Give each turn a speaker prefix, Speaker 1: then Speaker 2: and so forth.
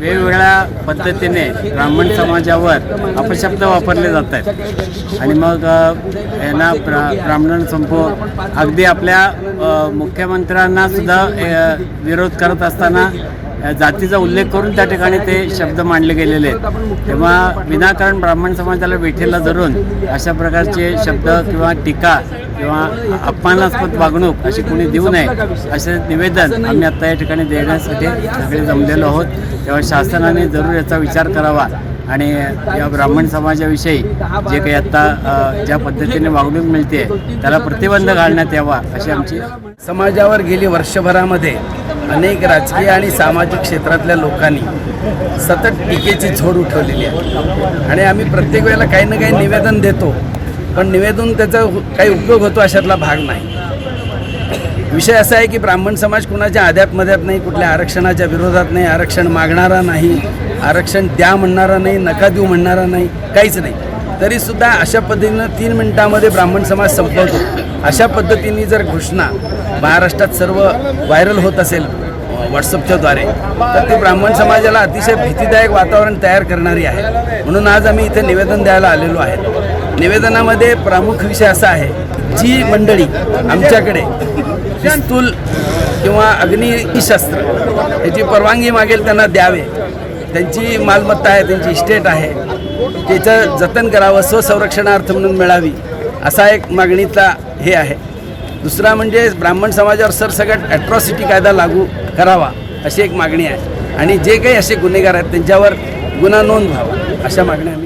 Speaker 1: वेगवेगळ्या पद्धतीने ब्राह्मण समाजावर अपशब्द वापरले जात आहेत. आणि मग यांना ब्रा ब्राह्मण संपो अगदी आपल्या मुख्यमंत्र्यांनासुद्धा मुख्यमंत्र्यांना सुद्धा विरोध करत असताना जातीचा उल्लेख करून त्या ठिकाणी ते शब्द मांडले गेलेले आहेत. तेव्हा विनाकारण ब्राह्मण समाजाला वेठेला धरून अशा प्रकारचे शब्द किंवा टीका किंवा अपमानास्पद वागणूक अशी कोणी देऊ नये असे निवेदन आम्ही आत्ता या ठिकाणी देण्यासाठी सगळे जमलेलो आहोत. तेव्हा शासनाने जरूर याचा विचार करावा आणि या ब्राह्मण समाजाविषयी जे काही आत्ता ज्या पद्धतीने वागणूक मिळते त्याला प्रतिबंध घालण्यात यावा अशी आमची
Speaker 2: समाजावर गेली वर्षभरामध्ये अनेक राजकीय आणि सामाजिक क्षेत्रातल्या लोकांनी सतत टीकेची झोड उठवलेली आहे. आणि आम्ही प्रत्येक वेळेला काही ना काही निवेदन देतो पण निवेदन त्याचा काही उपयोग होतो अशातला भाग नाही. विषय असा आहे की ब्राह्मण समाज कुणाच्या आद्यात मध्यात नाही कुठल्या आरक्षणाच्या विरोधात नाही आरक्षण मागणारा नाही आरक्षण द्या म्हणणारा नाही नका देऊ म्हणणारा नाही काहीच नाही. तरीसुद्धा अशा पद्धतीनं तीन मिनटामध्ये ब्राह्मण समाज संपवतो. अशा पद्धतीने जर घोषणा महाराष्ट्रात सर्व व्हायरल होत असेल व्हॉट्सअपच्या द्वारे तर ते ब्राह्मण समाजाला अतिशय भीतीदायक वातावरण तयार करणारी आहे. म्हणून आज आम्ही इथे निवेदन द्यायला आलेलो आहे. निवेदनामध्ये प्रमुख विषय असा आहे जी मंडळी आमच्याकडे पिस्तूल किंवा अग्निशस्त्र याची परवानगी मागेल त्यांना द्यावे. त्यांची मालमत्ता आहे त्यांची इस्टेट आहे. त्याचं जतन करावं स्वसंरक्षणार्थ म्हणून मिळावी असा एक मागणीचा हे आहे. दुसरा म्हणजे ब्राह्मण समाजावर सरसकट ॲट्रॉसिटी कायदा लागू करावा अशी एक मागणी आहे. आणि जे काही असे गुन्हेगार आहेत त्यांच्यावर गुन्हा नोंद व्हावा अशा मागण्या आम्ही